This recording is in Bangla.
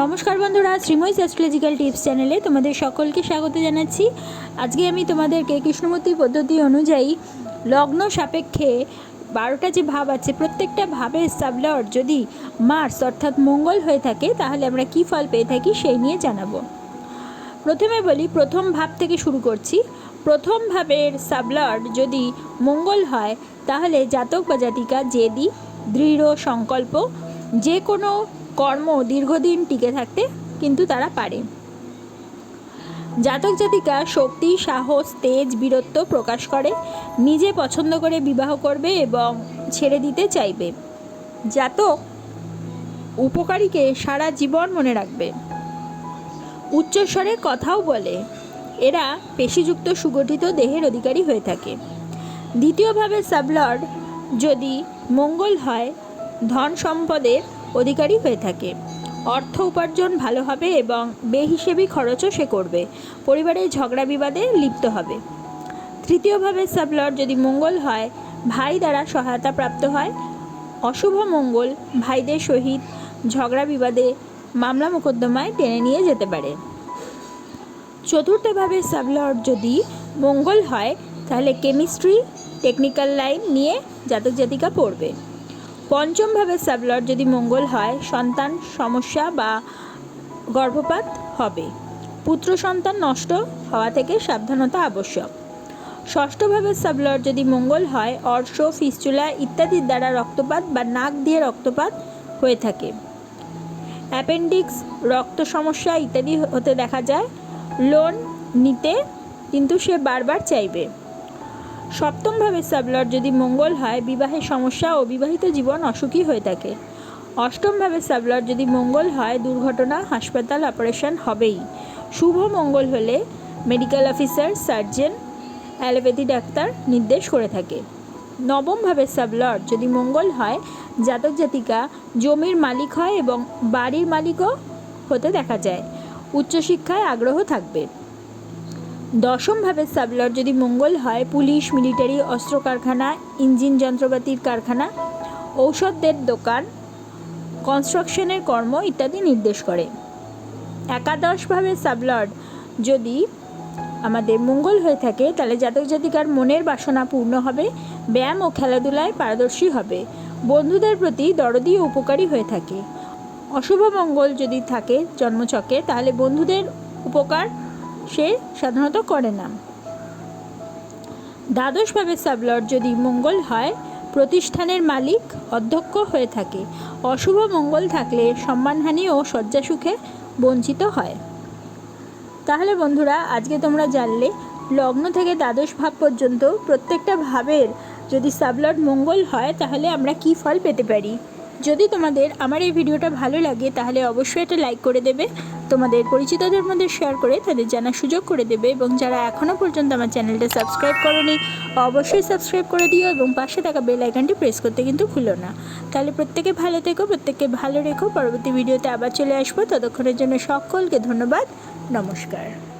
নমস্কার বন্ধুরা, শ্রীময়ী অ্যাস্ট্রোলজিক্যাল টিপস চ্যানেলে তোমাদের সকলকে স্বাগত জানাচ্ছি। আজকে আমি তোমাদেরকে কৃষ্ণমূর্তি পদ্ধতি অনুযায়ী লগ্ন সাপেক্ষে বারোটা যে ভাব আছে, প্রত্যেকটা ভাবের সাবলর যদি মার্স অর্থাৎ মঙ্গল হয়ে থাকে, তাহলে আমরা কী ফল পেয়ে থাকি সেই নিয়ে জানাব। প্রথমে বলি, প্রথম ভাব থেকে শুরু করছি। প্রথম ভাবের সাবলর্ড যদি মঙ্গল হয়, তাহলে জাতক বা জাতিকা, জেদি, দৃঢ়, সংকল্প যে কোনো কর্ম দীর্ঘদিন টিকে থাকতে কিন্তু তারা পারে। জাতক জাতিকা শক্তি, সাহস, তেজ, বীরত্ব প্রকাশ করে, নিজে পছন্দ করে বিবাহ করবে এবং ছেড়ে দিতে চাইবে। জাতক উপকারীকে সারা জীবন মনে রাখবে। উচ্চস্বরে কথাও বলে, এরা পেশিযুক্ত সুগঠিত দেহের অধিকারী হয়ে থাকে। দ্বিতীয়ভাবে সাবলর্ড যদি মঙ্গল হয় ধন সম্পদের অধিকারী হয়ে থাকে। অর্থ উপার্জন ভালো হবে এবং বেহিসেবি খরচও সে করবে। পরিবারের ঝগড়া বিবাদে লিপ্ত হবে। তৃতীয়ভাবে সাবলর্ড যদি মঙ্গল হয়, ভাই দ্বারা সহায়তা প্রাপ্ত হয়। অশুভ মঙ্গল ভাইদের সহিত ঝগড়া বিবাদে মামলা মোকদ্দমায় টেনে নিয়ে যেতে পারে। চতুর্থভাবে সাবলর্ড যদি মঙ্গল হয়, তাহলে কেমিস্ট্রি, টেকনিক্যাল লাইন নিয়ে জাতক জাতিকা পড়বে। পঞ্চমভাবে সাবলর্ড যদি মঙ্গল হয়, সন্তান সমস্যা বা গর্ভপাত হবে। পুত্র সন্তান নষ্ট হওয়া থেকে সাবধানতা আবশ্যক। ষষ্ঠভাবে সাবলর্ড যদি মঙ্গল হয়, অর্শ, ফিস্টুলা ইত্যাদির দ্বারা রক্তপাত বা নাক দিয়ে রক্তপাত হয়ে থাকে। অ্যাপেন্ডিক্স, রক্ত সমস্যা ইত্যাদি হতে দেখা যায়। লোন নিতে কিন্তু সে বারবার চাইবে। সপ্তমভাবে সাবলট যদি মঙ্গল হয় বিবাহের সমস্যা ও বিবাহিত জীবন অসুখী হয়ে থাকে। অষ্টমভাবে সাবলট যদি মঙ্গল হয়, দুর্ঘটনা, হাসপাতাল অপারেশন হবেই। শুভ মঙ্গল হলে medical officer, surgeon, allopathy doctor নির্দেশ করে থাকে। নবমভাবে সাবলট যদি মঙ্গল হয়, জাতক জাতিকা, জমির মালিক হয় এবং বাড়ির মালিকও হতে দেখা যায়। উচ্চশিক্ষায় আগ্রহ থাকবে। দশমভাবে সাবলট যদি মঙ্গল হয়, পুলিশ, মিলিটারি অস্ত্র কারখানা ইঞ্জিন যন্ত্রপাতির কারখানা, ঔষধের দোকান, কনস্ট্রাকশনের কর্ম ইত্যাদি নির্দেশ করে। একাদশভাবে সাবলট যদি আমাদের মঙ্গল হয়ে থাকে, তাহলে জাতক জাতিকার মনের বাসনা পূর্ণ হবে, ব্যায়াম ও খেলাধুলায় পারদর্শী হবে। বন্ধুদের প্রতি দরদি ও উপকারী হয়ে থাকে। অশুভ মঙ্গল যদি থাকে জন্মচকে, তাহলে বন্ধুদের উপকার সে সাধারণত করে না। দ্বাদশভাবে সাবলট যদি মঙ্গল হয়, প্রতিষ্ঠানের মালিক অধ্যক্ষ হয়ে থাকে। অশুভ মঙ্গল থাকলে সম্মানহানি ও শয্যাসুখে বঞ্চিত হয়। তাহলে বন্ধুরা, আজকে তোমরা জানলে, লগ্ন থেকে দ্বাদশ ভাব পর্যন্ত প্রত্যেকটা ভাবের যদি সাবলট মঙ্গল হয়, তাহলে আমরা কি ফল পেতে পারি? যদি তোমাদের আমার এই ভিডিওটা ভালো লাগে, তাহলে অবশ্যই এটা লাইক করে দেবে। তোমাদের পরিচিতদের মধ্যে শেয়ার করে তাদের জানার সুযোগ করে দেবে এবং যারা এখনও পর্যন্ত আমার চ্যানেলটা সাবস্ক্রাইব করনি, অবশ্যই সাবস্ক্রাইব করে দিও এবং পাশে থাকা বেল আইকনটি প্রেস করতে কিন্তু ভুলো না। তাহলে প্রত্যেকে ভালো থেকো, প্রত্যেককে ভালো রেখো। পরবর্তী ভিডিওতে আবার চলে আসব। ততক্ষণের জন্য সকলকে ধন্যবাদ। নমস্কার।